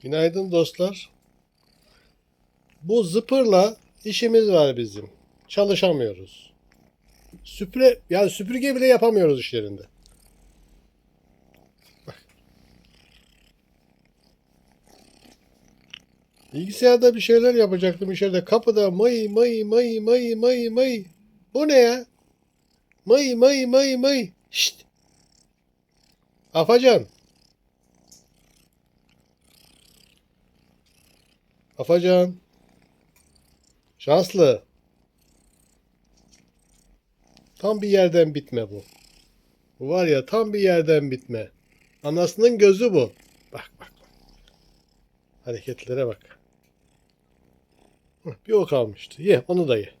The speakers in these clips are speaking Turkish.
Günaydın dostlar. Bu zıpırla işimiz var bizim. Çalışamıyoruz. Süpüre, yani süpürge bile yapamıyoruz iş yerinde. Bilgisayarda bir şeyler yapacaktım içeride. Kapıda may may may may may may. Bu ne ya? May may may may. Şşt. Afacan. Afacan. Şanslı. Tam bir yerden bitme bu. Bu var ya tam bir yerden bitme. Anasının gözü bu. Bak bak. Hareketlere bak. Bir o kalmıştı. Ye onu da ye.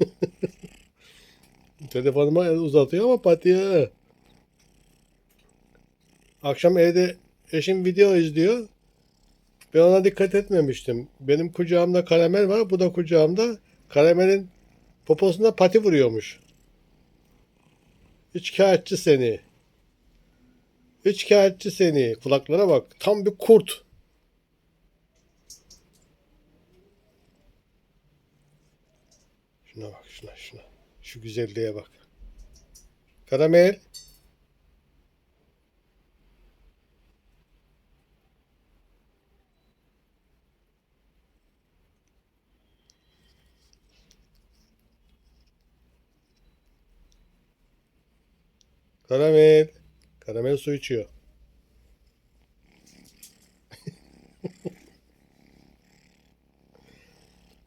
Telefonuma uzatıyor ama patiye. Akşam evde eşim video izliyor. Ben ona dikkat etmemiştim. Benim kucağımda karamel var. Bu da kucağımda. Karamelin poposuna pati vuruyormuş. Üç kağıtçı seni. Üç kağıtçı seni. Kulaklara bak. Tam bir kurt. Şuna bak şuna şuna. Şu güzelliğe bak. Karamel. Karamel. Karamel su içiyor.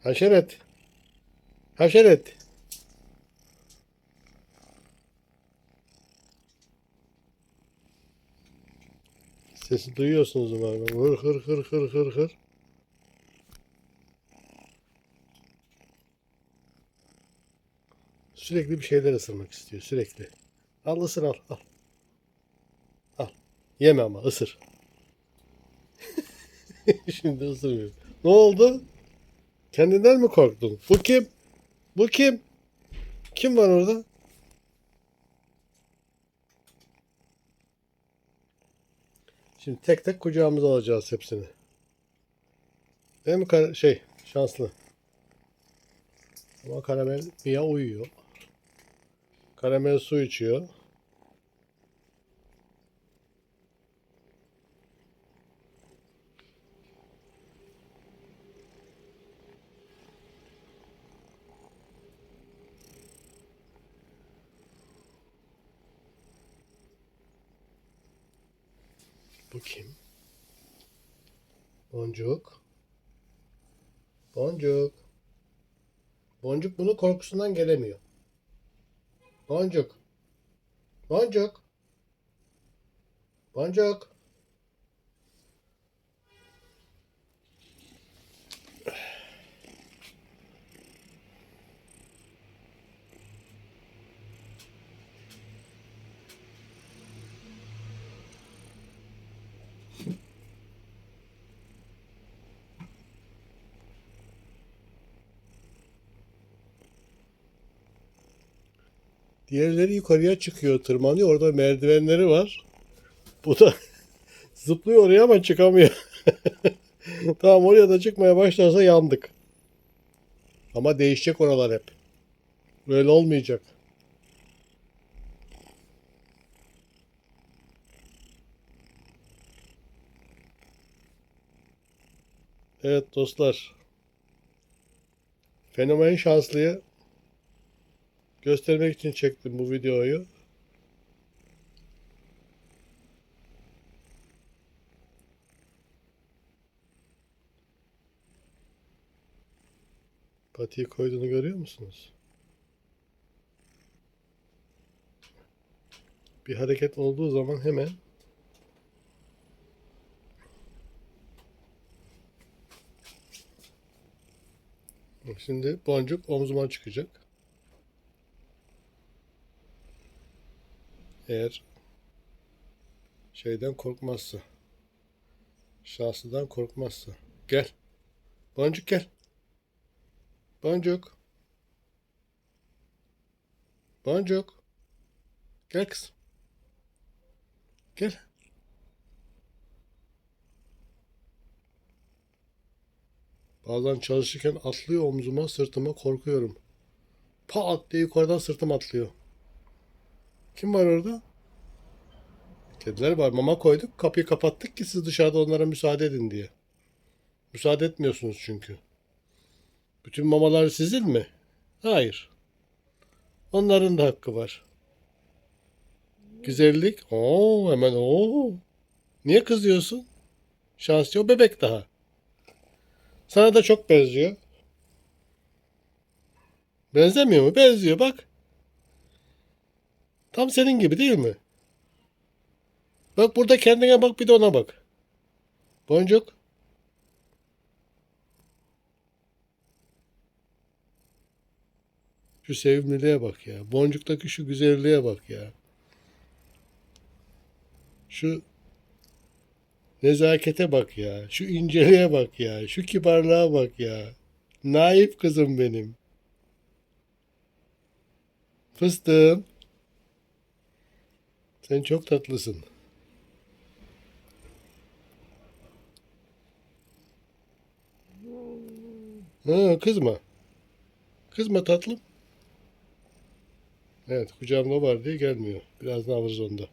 Haşeret. Haşeret. Sesi duyuyorsunuz umarım. Hır hır hır hır hır hır. Sürekli bir şeyler ısırmak istiyor. Sürekli. Al ısır al. Al. Al. Yeme ama ısır. Şimdi ısırmıyor. Ne oldu? Kendinden mi korktun? Bu kim? Bu kim? Kim var orada? Şimdi tek tek kucağımıza alacağız hepsini. Değil mi şey şanslı? Ama karamel Mia uyuyor. Karamel su içiyor. Bu kim? Boncuk. Boncuk. Boncuk bunun korkusundan gelemiyor. Boncuk. Boncuk. Boncuk. Diğerleri yukarıya çıkıyor, tırmanıyor. Orada merdivenleri var. Bu da zıplıyor oraya ama çıkamıyor. tamam oraya da çıkmaya başlarsa yandık. Ama değişecek oralar hep. Böyle olmayacak. Evet dostlar. Fenomen şanslıyı göstermek için çektim bu videoyu. Patiyi koyduğunu görüyor musunuz? Bir hareket olduğu zaman hemen Şimdi boncuk omzuma çıkacak. Eğer şeyden korkmazsa, şahsıdan korkmazsa. Gel. Boncuk gel. Boncuk. Boncuk. Gel kızım. Gel. Bazen çalışırken atlıyor omzuma, sırtıma korkuyorum. Pat diye yukarıdan sırtım atlıyor. Kim var orada? Kediler var. Mama koyduk. Kapıyı kapattık ki siz dışarıda onlara müsaade edin diye. Müsaade etmiyorsunuz çünkü. Bütün mamalar sizin mi? Hayır. Onların da hakkı var. Güzellik. Oo hemen oo. Niye kızıyorsun? Şans yok bebek daha. Sana da çok benziyor. Benzemiyor mu? Benziyor bak. Tam senin gibi değil mi? Bak burada kendine bak bir de ona bak. Boncuk. Şu sevimliliğe bak ya. Boncuktaki şu güzelliğe bak ya. Şu nezakete bak ya. Şu inceliğe bak ya. Şu kibarlığa bak ya. Naif kızım benim. Fıstığım. Sen çok tatlısın. Ha, kızma. Kızma tatlım. Evet kucağımda var diye gelmiyor. Birazdan alırız onu da.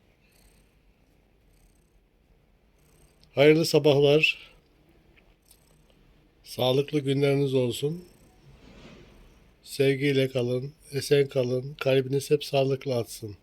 Hayırlı sabahlar. Sağlıklı günleriniz olsun. Sevgiyle kalın, esen kalın, kalbiniz hep sağlıklı atsın.